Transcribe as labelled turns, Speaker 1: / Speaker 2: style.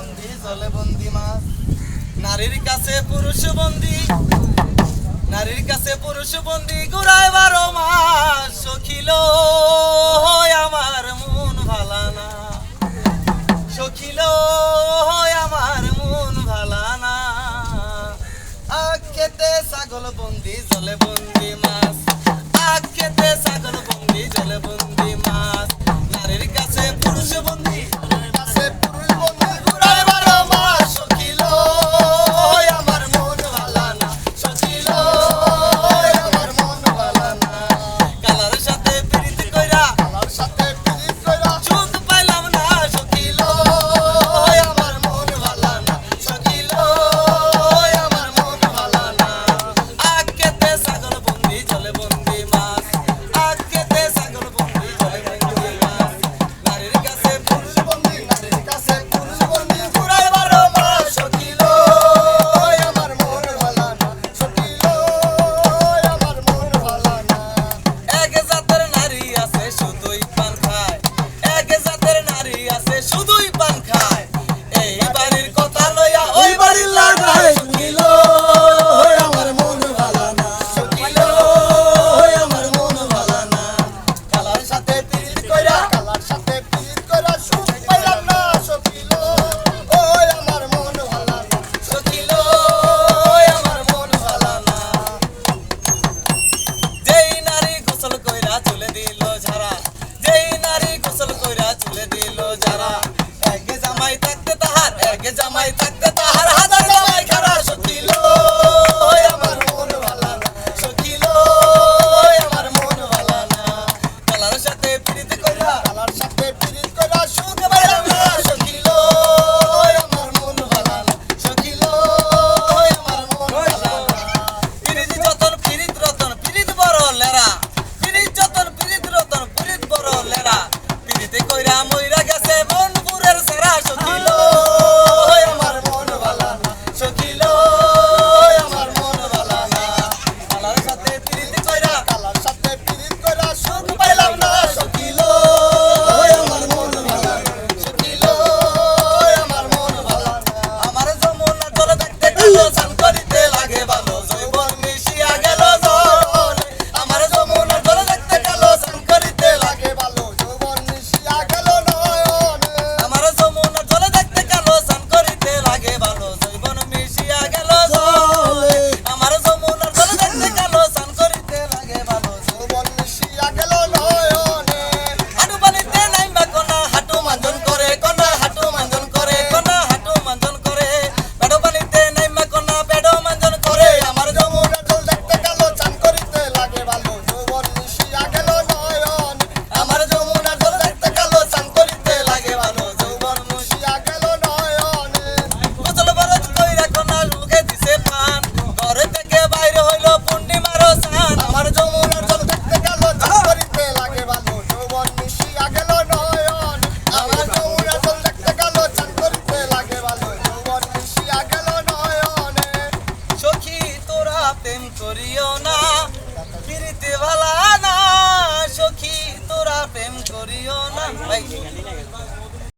Speaker 1: বন্দি, জলে বন্দি মাছ নারীর কাছে পুরুষ বন্দি। নারীর কাছে পুরুষ বন্দি ঘুরায় বারো মাস সখিল আমার মন ভালানা সখিল আমার মন ভালানা আখ খেতে ছাগল বন্দি, জলে বন্দি মাছ। আখ খেতে ছাগল বন্দি, জলে বন্দি প্রেম করিও না ফিরিতে ভালা না সখী তোরা প্রেম করিও না। ভাই।